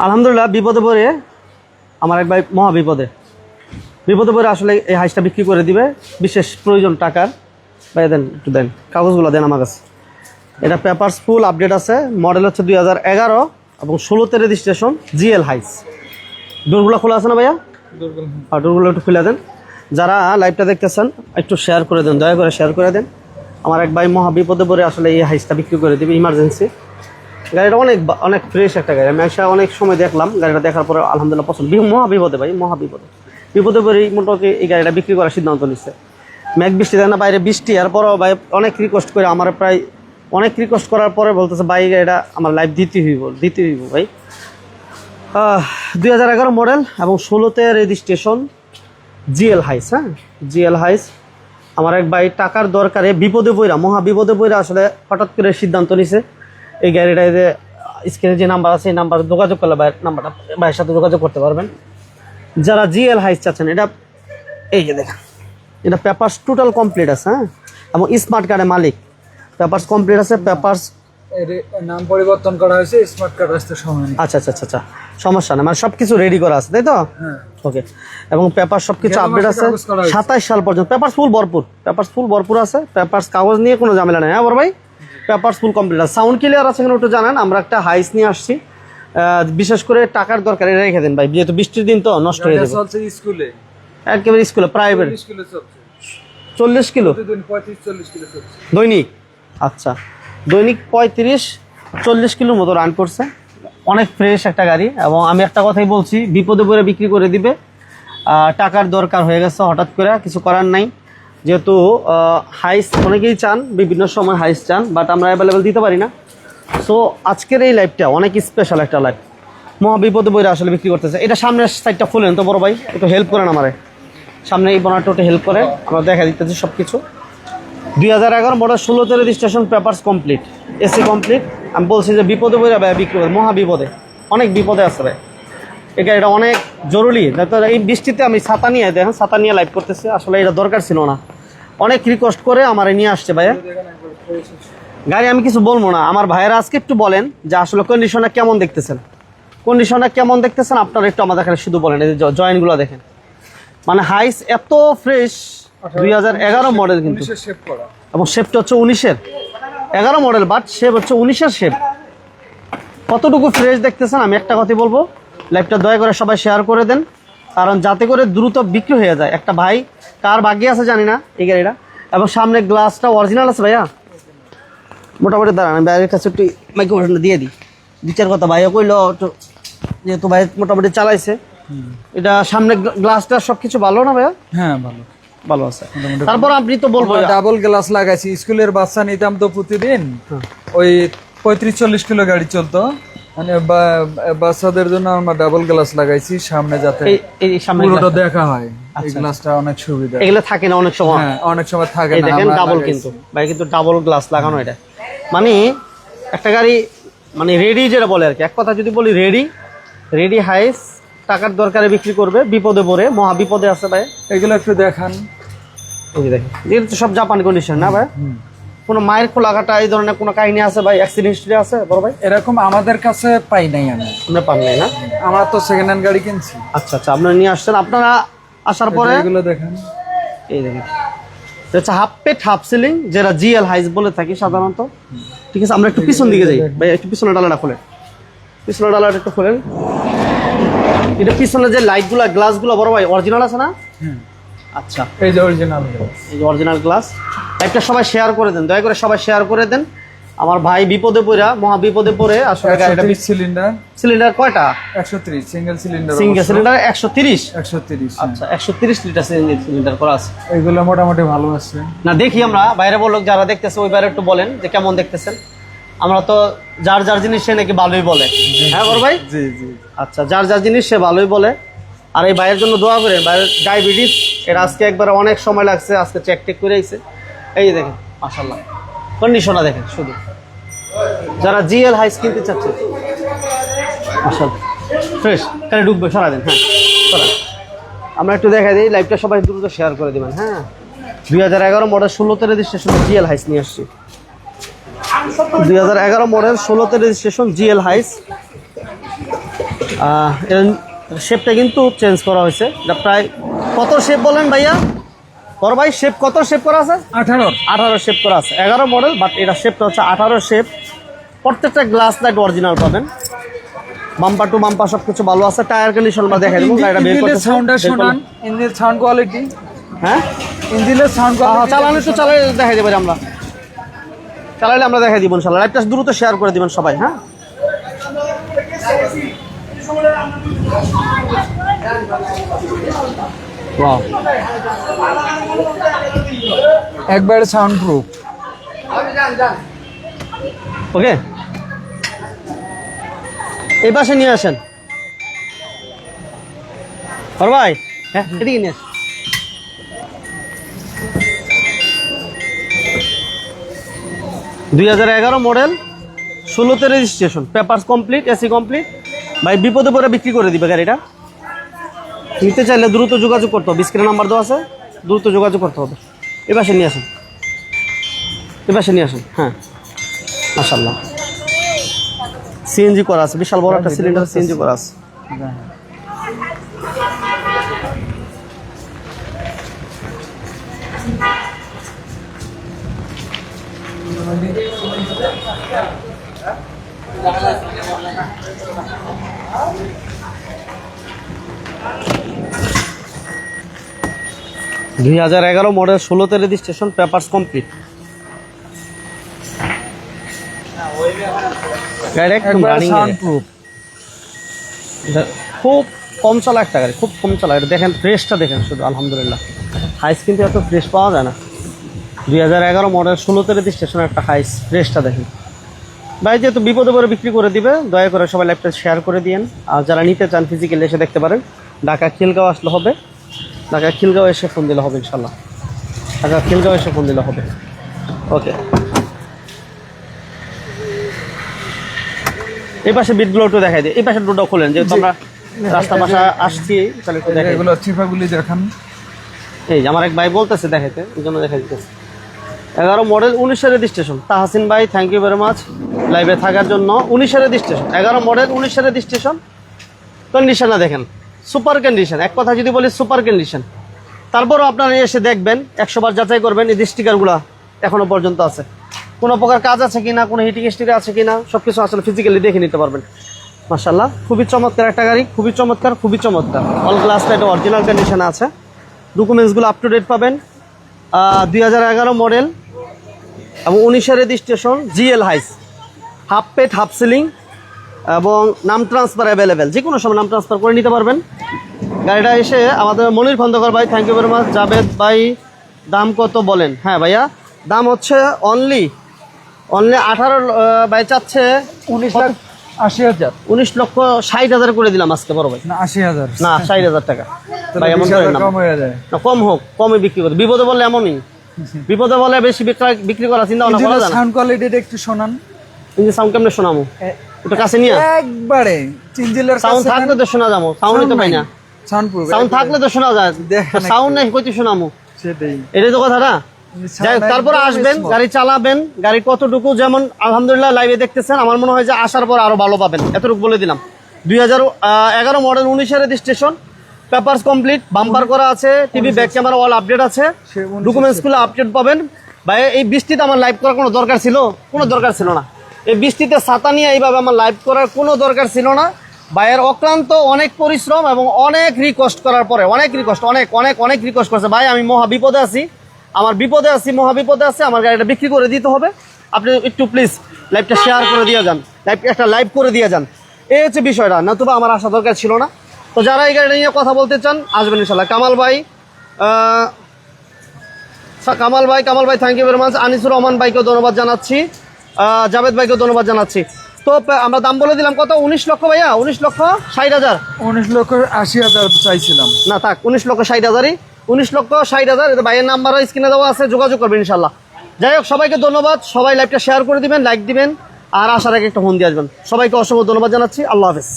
আলহামদুলিল্লাহ বিপদে পড়ে আমার এক ভাই মহা বিপদে। বিপদে পড়ে আসলে এই হাইসটা বিক্রি করে দিবে বিশেষ প্রয়োজন টাকার। ভাই দেন একটু দেন কাগজগুলো দেন আমার কাছে। এটা পেপারস ফুল আপডেট আছে মডেল হচ্ছে দুই হাজার এগারো এবং ষোলোতে রেজিস্ট্রেশন জিএল হাইস। ডোরগুলো খোলা আছে না ভাইয়া? আর ডোরগুলো একটু খুলে দেন। যারা লাইভটা দেখতেছেন একটু শেয়ার করে দেন দয়া করে শেয়ার করে দেন। আমার এক ভাই মহা বিপদে পড়ে আসলে এই হাইসটা বিক্রি করে দেবে ইমার্জেন্সি। গাড়িটা অনেক অনেক ফ্রেশ একটা গাড়ি। আমি এসে অনেক সময় দেখলাম, গাড়িটা দেখার পরে আলহামদুলিল্লাহ পছন্দ। মহা বিপদে ভাই মহা বিপদে বিপদে পরে মোটামুটি এই গাড়িটা বিক্রি করার সিদ্ধান্ত নিচ্ছে মেঘ বৃষ্টি দেয় না, বাইরে বৃষ্টি। আর পরও ভাই অনেক রিকোয়েস্ট করে আমার প্রায়, অনেক রিকোয়েস্ট করার পরে বলতেছে, ভাই গাড়িটা আমার লাইফ দিতে হইব দিতে হইব ভাই। দুই হাজার এগারো মডেল এবং ষোলোতে রেজিস্ট্রেশন জিএল হাইস হ্যাঁ? জিএল হাইস আমার এক ভাই, টাকার দরকারে বিপদে বইরা মহা বিপদে বইরা আসলে হঠাৎ করে সিদ্ধান্ত নিছে। এই গাড়িটায় যে স্ক্রিনে যে নাম্বার আছে এই নাম্বার যোগাযোগ করলে ভাইয়ের নাম্বারটা ভাইয়ের সাথে যোগাযোগ করতে পারবেন। যারা জিএল হাইস চাচ্ছেন এটা এই যে দেখেন এটা পেপার্স টোটাল কমপ্লিট আছে হ্যাঁ? এবং স্মার্ট কার্ডের মালিক। পেপার্স কমপ্লিট আছে পেপার্স নাম পরিবর্তন করা হয়েছে স্মার্ট কার্ড আসতে সময় আচ্ছা আচ্ছা আচ্ছা আচ্ছা। সমস্যা না মানে সব কিছু রেডি করা আছে তাই তো? হ্যাঁ। ওকে এবং পেপার সব কিছু আপডেট আছে সাতাইশ সাল পর্যন্ত। পেপার ফুল ভরপুর। পেপার ফুল ভরপুর আছে পেপার কাগজ নিয়ে কোনো ঝামেলা নেই হ্যাঁ বড় ভাই? পেপার ফুল কমপ্লিট আছে। সাউন্ড ক্লিয়ার আছে কিনা একটু জানান? আমরা একটা হাইস নিয়ে আসছি। বিশেষ করে টাকার দরকার এটা রেখে দেন ভাই যেহেতু বৃষ্টির দিন তো নষ্ট হয়ে যাবে। স্কুলে। একেবারে স্কুলে প্রাইভেট চল্লিশ কিলো দৈনিক? আচ্ছা। দৈনিক পঁয়ত্রিশ চল্লিশ কিলোর মতো রান করছে। অনেক ফ্রেশ একটা গাড়ি এবং আমি একটা কথাই বলছি বিপদে পড়ে বিক্রি করে দিবে। টাকার দরকার হয়ে গেছে হঠাৎ করে কিছু করার নাই। যেহেতু হাইস অনেকেই চান, বিভিন্ন সময় হাইস চান বাট আমরা অ্যাভেলেবেল দিতে পারি না। সো আজকের এই লাইভটা অনেক স্পেশাল একটা লাইভ মহা বিপদে বইরে আসলে বিক্রি করতেছে। এটা সামনের সাইডটা খুলেন তো, বড় ভাই, একটু হেল্প করেন আমারে। সামনে এই বনারটা একটু হেল্প করে, আমরা দেখা দিতেছি সব কিছু দুই হাজার এগারো মডেল ষোলোতে registration papers complete AC complete আমি বলছি যে বিপদে বইরা ভাই, বিক্রি করে মহা বিপদে। অনেক বিপদে আছে ভাই। এই গাড়িটা অনেক জরুরি এই বৃষ্টিতে আমি ছাতা নিয়ে, দেখেন, ছাতা নিয়ে লাইভ করতেছি। আসলে এটা দরকার ছিল না। অনেক রিকোয়েস্ট করে আমার নিয়ে আসছে ভাইয়া। গাড়ি আমি কিছু বলব না। আমার ভাইয়েরা আজকে একটু বলেন যে আসলে কন্ডিশনটা কেমন দেখতেছেন? কন্ডিশনটা কেমন দেখতেছেন? আপনারা একটু আমাদের এখানে শুধু বলেন এই যে জয়েন্টগুলো দেখেন। মানে হাইস এত ফ্রেশ দুই হাজার এগারো মডেল কিন্তু। এবং শেপটা হচ্ছে উনিশের। এগারো মডেল বাট শেপ হচ্ছে উনিশের শেপ কতটুকু ফ্রেশ দেখতেছেন? আমি একটা কথাই বলব। লাইভটা দয়া করে সবাই শেয়ার করে দেন। কারণ যাতে করে দ্রুত বিক্রি হয়ে যায়। একটা ভাই কার ভাগ্যে আছে জানি না এই গাড়িটা। এবং সামনে গ্লাসটা অরিজিনাল আছে ভাইয়া। মোটামুটি দাঁড়ান আমি ভাইয়ের কাছে একটু মাইক্রোফোনটা দিয়ে দিই। বিচার কথা ভাইও কইলো যেহেতু ভাই মোটামুটি চালাইছে। এটা সামনে গ্লাসটা সব কিছু ভালো না ভাইয়া? হ্যাঁ ভালো। ভালো আছে। তারপর আপনি তো বলব ডাবল গ্লাস লাগাইছি। স্কুলের বাচ্চা নিতাম তো প্রতিদিন ওই পঁয়ত্রিশ চল্লিশ কিলো গাড়ি চলতো। মানে বাচ্চাদের জন্য আমরা ডাবল গ্লাস লাগাইছি সামনে যাতে পুরোটা দেখা হয়। এই গ্লাসটা অনেক সুবিধা। এগুলো থাকে না অনেক সময়? হ্যাঁ অনেক সময় থাকে না দেখেন ডাবল কিন্তু। ভাই কিন্তু ডাবল গ্লাস লাগানো এটা। মানে একটা গাড়ি মানে রেডি যেটা বলে আর কি। এক কথা যদি বলি রেডি রেডি হাইস টাকার দরকারে বিক্রি করবে বিপদে পড়ে মহা বিপদে আছে ভাই। এগুলো একটু দেখান। এই দেখেন এগুলো তো সব জাপান কন্ডিশন না ভাই? কোনো মায়ের খোলা কাটা এই ধরনের কোনো কাহিনী আছে ভাই? অ্যাক্সিডেন্ট হিস্ট্রি আছে বড় ভাই? এরকম আমাদের কাছে পাই নাই আমি। আমরা পান নাই না? আমরা তো সেকেন্ড হ্যান্ড গাড়ি কিনছি। আচ্ছা আচ্ছা আপনারা নিয়ে আসছেন। আপনারা আসার পরে এগুলো দেখেন। এই দেখেন। হচ্ছে হাফ পেট হাফ সিলিং যেটা জিএল হাইস বলে থাকি সাধারণত। ঠিক আছে আমরা একটু পিছন দিকে যাই। ভাই একটু পিছনের ডালাটা খোলেন। পিছনের ডালাটা একটু খোলেন। এটা পিছনে যে লাইটগুলো গ্লাসগুলো বড় ভাই অরিজিনাল আছে না? হুম। আচ্ছা। এই যে অরিজিনাল এই যে অরিজিনাল গ্লাস একটা সবাই শেয়ার করে দেন দয়া করে সবাই শেয়ার করে দেন। আমার ভাই বিপদে পড়া মহা বিপদে পড়ে আসলে গাড়িটা সিলিন্ডার সিলিন্ডার কয়টা? একশো ত্রিশ সিঙ্গেল সিলিন্ডার সিঙ্গেল সিলিন্ডার একশো তিরিশ? একশো তিরিশ আচ্ছা একশো তিরিশ লিটার সিলিন্ডার করা আছে। এগুলো মোটামুটি ভালো আছে। না দেখি আমরা বাইরে বলল যারা দেখতেছে ওই বাইরে একটু বলেন যে কেমন দেখতেছেন। আমরা তো যার যার জিনিস সে নাকি ভালোই বলে। হ্যাঁ বড় ভাই? জি জি। আচ্ছা যার যার জিনিস সে ভালোই বলে। আর এই ভাইয়ের জন্য দোয়া করেন, ভাইয়ের ডায়াবেটিস এর আজকে একবার অনেক সময় লাগছে, আজকে চেক টেক করে আইছে। এই দেখেন মাসাল্লাহ কন্ডিশনটা দেখেন, শুধু। যারা জিএল হাইস কিনতে চাচ্ছে মাসাল্লাহ ফ্রেশ তাহলে ঢুকবে সারাদিন হ্যাঁ। সরান। আমরা একটু দেখাই দিই লাইভটা সবাই দ্রুত শেয়ার করে দেবেন হ্যাঁ। দুই হাজার এগারো মডেল ষোলোতে রেজিস্ট্রেশন জিএল হাইস নিয়ে আসছি। দুই হাজার এগারো মডেল ষোলোতে রেজিস্ট্রেশন জিএল হাইস শেপটা কিন্তু চেঞ্জ করা হয়েছে। এটা প্রায় কত শেপ বলেন ভাইয়া? বড় ভাই শেপ কত শেপ করা আছে? আঠারো। আঠারো শেপ করা আছে। এগারো মডেল বাট এটা শেপটা হচ্ছে আঠারো শেপ প্রত্যেকটা গ্লাস লাইট অরিজিনাল পাবেন। বাম্পার টু বাম্পার সব কিছু ভালো আছে। টায়ার কন্ডিশন বা দেখে দেবো গাড়িটা বের ইঞ্জিনের সাউন্ডটা শোনান। ইঞ্জিনের সাউন্ড কোয়ালিটি হ্যাঁ? ইঞ্জিনের সাউন্ড হ্যাঁ, কোয়ালিটি চালানো একটু চালাই দেখাই আমরা। চালাইলে আমরা দেখাই দিব ইনশাল্লাহ। লাইভটা দ্রুত শেয়ার করে দিবেন সবাই হ্যাঁ. একবারে সাউন্ড প্রুফ ওকে এই পাশে নিয়ে আসেন। বড় ভাই হ্যাঁ এদিকে নিয়ে আসেন। দুই হাজার এগারো মডেল ষোলোতে registration papers complete AC complete ভাই, বিপদে পরে বিক্রি করে দিবে গাড়িটা। নিতে চাইলে দ্রুত যোগাযোগ করতে হবে। স্ক্রিন নাম্বার দেওয়া আছে, দ্রুত যোগাযোগ করতে হবে। এ পাশে নিয়ে আসুন। এ পাশে নিয়ে আসুন হ্যাঁ। মাসাল্লাহ সিএনজি করা আছে, বিশাল বড় একটা সিলিন্ডার সিএনজি করা আছে। দুই হাজার এগারো মডেল ষোলোতে রেজিস্ট্রেশন পেপারস কমপ্লিট। খুব কম চলা একটা গাড়ি খুব কম চলা। এটা দেখেন ফ্রেশটা দেখেন শুধু আলহামদুলিল্লাহ। হাইস কিন্তু এত ফ্রেশ পাওয়া যায় না। দুই হাজার এগারো মডেল ষোলোতে রেজিস্ট্রেশন একটা হাইস ফ্রেশটা দেখেন। ভাই যেহেতু বিপদে পরে বিক্রি করে দিবে দয়া করে সবাই ল্যাপটপ শেয়ার করে দিয়েন। আর যারা নিতে চান ফিজিক্যালি এসে দেখতে পারেন ঢাকা খিলগাঁও আসলে হবে। ঢাকা খিলগাঁও এসে ফোন দিলে হবে ইনশাল্লাহ। ঢাকা খিলগাঁও এসে ফোন দিলে হবে। ওকে এই পাশে বিটগুলো একটু দেখাই দিই। এই পাশে ডোরটা খোলেন যেহেতু আমরা রাস্তা পাশে আসছি তাহলে একটু দেখাই এগুলো দেখান। এই আমার এক ভাই বলতেছে দেখাইতে এই জন্য দেখা দিতেছে এগারো মডেল উনিশের রেজিস্ট্রেশন তাহাসিন ভাই থ্যাংক ইউ ভেরি মাচ লাইভে থাকার জন্য উনিশের রেজিস্ট্রেশন এগারো মডেল উনিশের রেজিস্ট্রেশন কন্ডিশনটা দেখেন। সুপার কন্ডিশন এক কথা যদি বলি সুপার কন্ডিশন তারপরও আপনারা এসে দেখবেন, একশো বার যাচাই করবেন, এই স্টিকারগুলো এখনও পর্যন্ত আছে। কোনো প্রকার কাজ আছে কিনা, কোনো হিটিং স্টিকার আছে কিনা সব কিছু আসলে ফিজিক্যালি দেখে নিতে পারবেন। মার্শাল্লাহ খুবই চমৎকার একটা গাড়ি, খুবই চমৎকার খুবই চমৎকার। অল গ্লাস লাইট অরিজিনাল কন্ডিশনে আছে। ডকুমেন্টসগুলো আপ টু ডেট পাবেন দুই হাজার এগারো মডেল এবং উনিশের রেজিস্ট্রেশন জিএল হাইস হাফ পেট হাফ সিলিং এবং নাম ট্রান্সফার অ্যাভেলেবেল যে কোনো সময় নাম ট্রান্সফার করে নিতে পারবেন। গাড়িটা এসে আমাদের মনির খন্দকর ভাই thank you very much Javed ভাই দাম কত বলেন? হ্যাঁ ভাইয়া দাম হচ্ছে অনলি অনলি আঠারো ভাই চাচ্ছে উনিশ লাখ আশি হাজার। উনিশ লক্ষ ষাট হাজার করে দিলাম আজকে বড় ভাই। না আশি হাজার। না ষাট হাজার টাকা। ভাই এমন না। কম হয়ে যায়। না, কম হোক কমে বিক্রি করতে বিপদে বললে এমনই। বিপদে বলে বেশি বিক্রয় বিক্রি করা চিন্তা ভাবনা করা যায় সাউন্ড কোয়ালিটিটা একটু শোনান। ইঞ্জিন সাউন্ড কেমনে শোনামো? একটু কাছে নিয়ে একবারে চিঞ্জিলের সাউন্ড থাকলে তো শোনা যাব সাউন্ডই তো পাই না। সাউন্ড প্রুফ সাউন্ড থাকলে তো শোনা যায়। সাউন্ড নেই কইতে শোনামো। সেটাই। এটাই তো কথা না যাই হোক, তারপরে আসবেন গাড়ি চালাবেন গাড়ি কতটুকু যেমন আলহামদুলিল্লাহ লাইভে দেখতেছেন আমার মনে হয় যে আসার পর আরও ভালো পাবেন। এতটুকু বলে দিলাম। দুই হাজার এগারো মডেল উনিশের রেজিস্ট্রেশন পেপারস কমপ্লিট বাম্পার করা আছে TV back camera all update আছে সে উনিশের ডকুমেন্টসগুলো আপডেট পাবেন। ভাই এই বৃষ্টিতে আমার লাইভ করার কোনো দরকার ছিল? কোনো দরকার ছিল না। এই বৃষ্টিতে ছাতা নিয়ে এইভাবে আমার লাইভ করার কোনো দরকার ছিল না। ভাইয়ের অক্লান্ত অনেক পরিশ্রম এবং অনেক রিকোয়েস্ট করার পরে, অনেক রিকোয়েস্ট অনেক অনেক অনেক রিকোয়েস্ট করছে। ভাই, আমি মহা বিপদে আছি। আমার বিপদে আছি, মহা বিপদে আছি। আমার গাড়িটা বিক্রি করে দিতে হবে। আপনি একটু প্লিজ লাইভটা শেয়ার করে দিয়ে যান। লাইভ একটা লাইভ করে দিয়ে যান। এই হচ্ছে বিষয়টা। নতুবা আমার আসা দরকার ছিল না। তো যারা এই গাড়িটা নিয়ে কথা বলতে চান, আসবেন ইনশাল্লাহ। কামাল ভাই কামাল ভাই কামাল ভাই thank you very much Anisur Rahman ভাইকেও ধন্যবাদ জানাচ্ছি। জাভেদ ভাইকে ধন্যবাদ জানাচ্ছি। তো আমরা দাম বলে দিলাম কত? উনিশ লক্ষ ভাইয়া? উনিশ লক্ষ ষাট হাজার? উনিশ লক্ষ আশি হাজার চাইছিলাম। না থাক উনিশ লক্ষ ষাট হাজারই। উনিশ লক্ষ ষাট হাজার এটা ভাইয়ের নাম্বার স্ক্রিনে দেওয়া আছে যোগাযোগ করবেন ইনশাল্লাহ। যাই হোক সবাইকে ধন্যবাদ। সবাই লাইভটা শেয়ার করে দিবেন লাইক দিবেন আর আসার আগে একটা ফোন দিয়ে আসবেন। সবাইকে অসংখ্য ধন্যবাদ জানাচ্ছি। আল্লাহ হাফেজ।